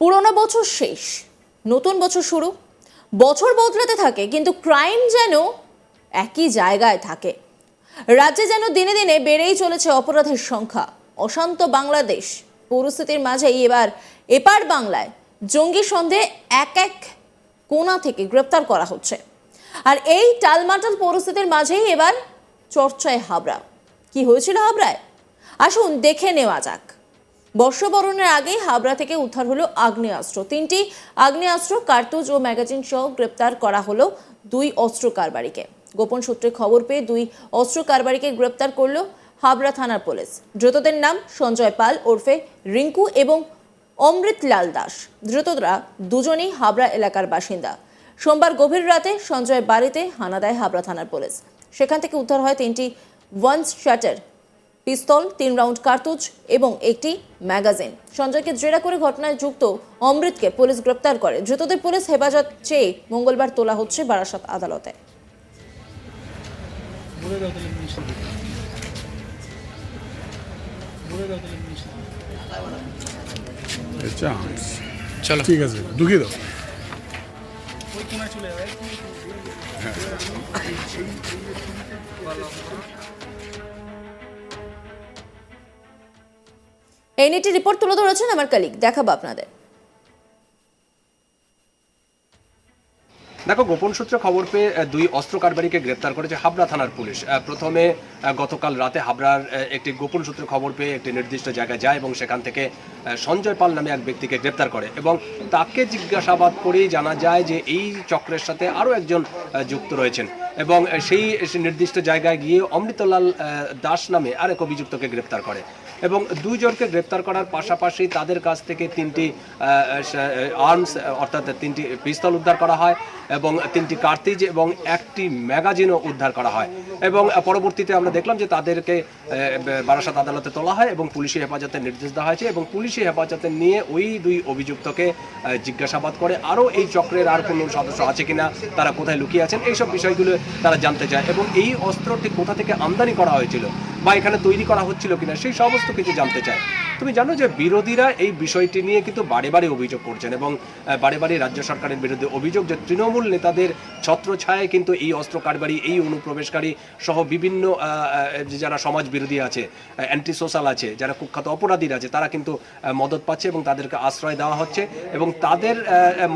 পুরোনো বছর শেষ, নতুন বছর শুরু। বছর বদলাতে থাকে, কিন্তু ক্রাইম যেন একই জায়গায় থাকে। রাজ্যে যেন দিনে দিনে বেড়েই চলেছে অপরাধের সংখ্যা। অশান্ত বাংলাদেশ, পরিস্থিতির মাঝেই এবার এপার বাংলায় জঙ্গি সন্দেহে এক এক কোনা থেকে গ্রেপ্তার করা হচ্ছে। আর এই টালমাটাল পরিস্থিতির মাঝেই এবার চর্চায় হাবড়া। কি হয়েছিল হাবড়ায়? আসুন দেখে নেওয়া যাক। বর্ষবরণের আগেই হাবড়া থেকে উদ্ধার হলো আগ্নেয়াস্ত্র। তিনটি আগ্নেয়াস্ত্র, কার্তুজ ও ম্যাগাজিন সহ গ্রেপ্তার করা হলো দুই অস্ত্র কারবারিকে। গোপন সূত্রে খবর পেয়ে দুই অস্ত্র কারবারিকে গ্রেপ্তার করল হাবড়া থানার পুলিশ। ধৃতদের নাম সঞ্জয় পাল ওরফে রিঙ্কু এবং অমৃত লাল দাস। ধৃতরা দুজনেই হাবড়া এলাকার বাসিন্দা। সোমবার গভীর রাতে সঞ্জয় বাড়িতে হানা দেয় হাবড়া থানার পুলিশ। সেখান থেকে উদ্ধার হয় তিনটি ওয়ান শাটার পিস্তল তিন রাউন্ড কার্তুজ এবং একটি ম্যাগাজিন। সঞ্জয়কে জেরা করে ঘটনায় যুক্ত অমৃতকে পুলিশ গ্রেপ্তার করে। ধৃতদের পুলিশ হেফাজত চেয়ে মঙ্গলবার তোলা হচ্ছে বারাসাত আদালতে। চলো। ঠিক আছে ঢুকিয়ে দাও। চলে এই নিয়ে রিপোর্ট তুলে ধরেছেন আমার কালিক দেখাবো আপনাদের। দেখো, গোপন সূত্রে খবর পেয়ে দুই অস্ত্র কারবারিকে গ্রেপ্তার করেছে হাবড়া থানার পুলিশ। প্রথমে গতকাল রাতে হাবড়ার একটি গোপন সূত্রে খবর পেয়ে একটি নির্দিষ্ট জায়গায় যায় এবং সেখান থেকে সঞ্জয় পাল নামে এক ব্যক্তিকে গ্রেপ্তার করে এবং তাকে জিজ্ঞাসাবাদ করেই জানা যায় যে এই চক্রের সাথে আরও একজন যুক্ত রয়েছেন। এবং সেই নির্দিষ্ট জায়গায় গিয়ে অমৃতলাল দাস নামে আরেক অভিযুক্তকে গ্রেপ্তার করে এবং দুইজনকে গ্রেপ্তার করার পাশাপাশি তাদের কাছ থেকে তিনটি আর্মস অর্থাৎ তিনটি পিস্তল উদ্ধার করা হয় এবং তিনটি কার্তিজ এবং একটি ম্যাগাজিনও উদ্ধার করা হয় এবং পরবর্তীতে আমরা দেখলাম যে তাদেরকে বারাসাত আদালতে তোলা হয় এবং পুলিশি হেফাজতে নির্দেশ দেওয়া হয়েছে এবং পুলিশি হেফাজতে নিয়ে ওই দুই অভিযুক্তকে জিজ্ঞাসাবাদ করে আরও এই চক্রের আর কোনো সদস্য আছে কিনা, তারা কোথায় লুকিয়ে আছেন, এইসব বিষয়গুলো তারা জানতে চায়। এবং এই অস্ত্রটি কোথা থেকে আমদানি করা হয়েছিল বা এখানে তৈরি করা হচ্ছিল কিনা, সেই সমস্ত কিছু জানতে চায়। তুমি জানো যে বিরোধীরা এই বিষয়টি নিয়ে কিন্তু বারে বারে অভিযোগ করছেন এবং বারে বারে রাজ্য সরকারের বিরুদ্ধে অভিযোগ যে তৃণমূল নেতাদের ছত্রছায়ায় কিন্তু এই অস্ত্র কারবারি, এই অনুপ্রবেশকারী সহ বিভিন্ন যারা সমাজ বিরোধী আছে অ্যান্টি সোশ্যাল আছে, যারা কুখ্যাত অপরাধীরা আছে, তারা কিন্তু মদত পাচ্ছে এবং তাদেরকে আশ্রয় দেওয়া হচ্ছে এবং তাদের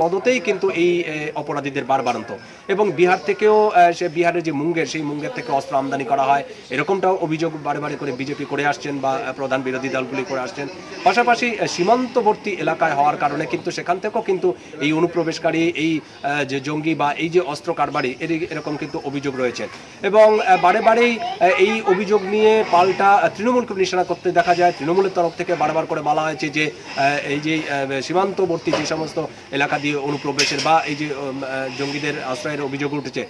মদতেই কিন্তু এই অপরাধীদের বারবারন্ত। এবং বিহার থেকেও সে বিহারের যে মুঙ্গের, সেই মুঙ্গের থেকে অস্ত্র আমদানি করা হয়, এরকমটাও অভিযোগ বারে বারে করে বিজেপি করে আসছেন বা প্রধান বিরোধী দলগুলি করে আসছেন। পাশাপাশি সীমান্তবর্তী এলাকায় হওয়ার কারণে কিন্তু সেখান থেকেও কিন্তু এই অনুপ্রবেশকারী এই যে জঙ্গি বা এই যে অস্ত্র কারবারি এর এরকম কিন্তু অভিযোগ রয়েছে। এবং বারে বারেই এই অভিযোগ নিয়ে পাল্টা তৃণমূলকে নিশানা করতে দেখা যায়। তৃণমূলের তরফ থেকে বারবার করে বলা হয়েছে যে এই যে সীমান্তবর্তী যে সমস্ত এলাকা দিয়ে অনুপ্রবেশের বা এই যে জঙ্গিদের আশ্রয়ের অভিযোগ উঠেছে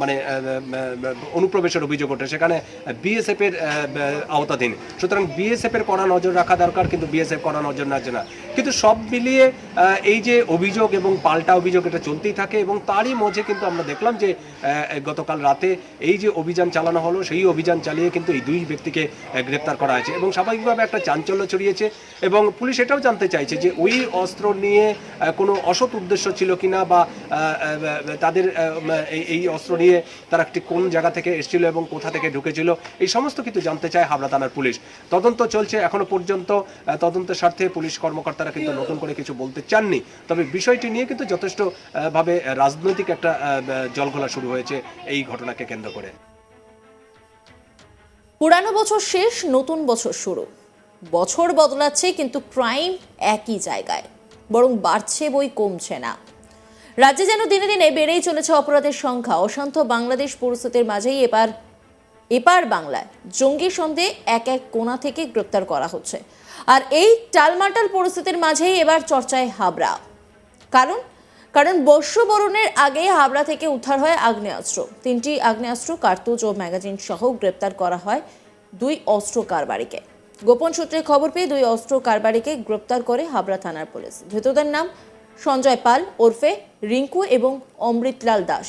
মানে অনুপ্রবেশের অভিযোগ ওঠে সেখানে বিএসএফ এর আহ, আহ, আওতাধীন। সুতরাং বিএসএফ এর কড়া নজর রাখা দরকার, কিন্তু বিএসএফ কড়া নজর রাখছে না। কিন্তু সব মিলিয়ে এই যে অভিযোগ এবং পাল্টা অভিযোগ এটা চলতেই থাকে এবং তারই মধ্যে কিন্তু আমরা দেখলাম যে গতকাল রাতে এই যে অভিযান চালানো হলো, সেই অভিযান চালিয়ে কিন্তু এই দুই ব্যক্তিকে গ্রেপ্তার করা হয়েছে এবং স্বাভাবিকভাবে একটা চাঞ্চল্য ছড়িয়েছে এবং পুলিশ এটাও জানতে চাইছে যে ওই অস্ত্র নিয়ে কোনো অসৎ উদ্দেশ্য ছিল কিনা বা তাদের এই- এই অস্ত্র নিয়ে তারা একটি কোন জায়গা থেকে এসেছিল এবং কোথা থেকে ঢুকেছিল, এই সমস্ত কিছু জানতে চায় হাবড়া থানার পুলিশ। তদন্ত চলছে এখনও পর্যন্ত আহ, তদন্তের স্বার্থে পুলিশ কর্মকর্তারা কিন্তু নতুন করে কিছু বলতে চাননি। তবে বিষয়টি নিয়ে কিন্তু যথেষ্ট ভাবে রাজনৈতিক একটা জলঘোলা শুরু হয়েছে এই ঘটনাকে কেন্দ্র করে। পুরানো বছর শেষ নতুন বছর শুরু। বছর বদলাচ্ছে কিন্তু ক্রাইম একই জায়গায় বরং বাড়ছে বই কমছে না। রাজ্যে যেন দিনে দিনে বেড়েই চলেছে অপরাধের সংখ্যা। অশান্ত বাংলাদেশ পরিস্থিতির মাঝেই এবার এপার বাংলায় জঙ্গি সন্দেহে এক এক কোণা থেকে গ্রেপ্তার করা হচ্ছে। আর এই টালমাটাল পরিস্থিতির মাঝেই এবার চর্চায় হাবড়া। কারণ কারণ বর্ষবরণের আগে হাবড়া থেকে উদ্ধার হয় আগ্নেয়াস্ত্র। তিনটি আগ্নেয়াস্ত্র, কার্তুজ ও ম্যাগাজিন সহ গ্রেপ্তার করা হয় দুই অস্ত্র কারবারিকে। গোপন সূত্রে খবর পেয়ে দুই অস্ত্র কারবারিকে গ্রেপ্তার করে হাবড়া থানার পুলিশ। ধৃতদের নাম সঞ্জয় পাল ওরফে রিঙ্কু এবং অমৃতলাল দাস।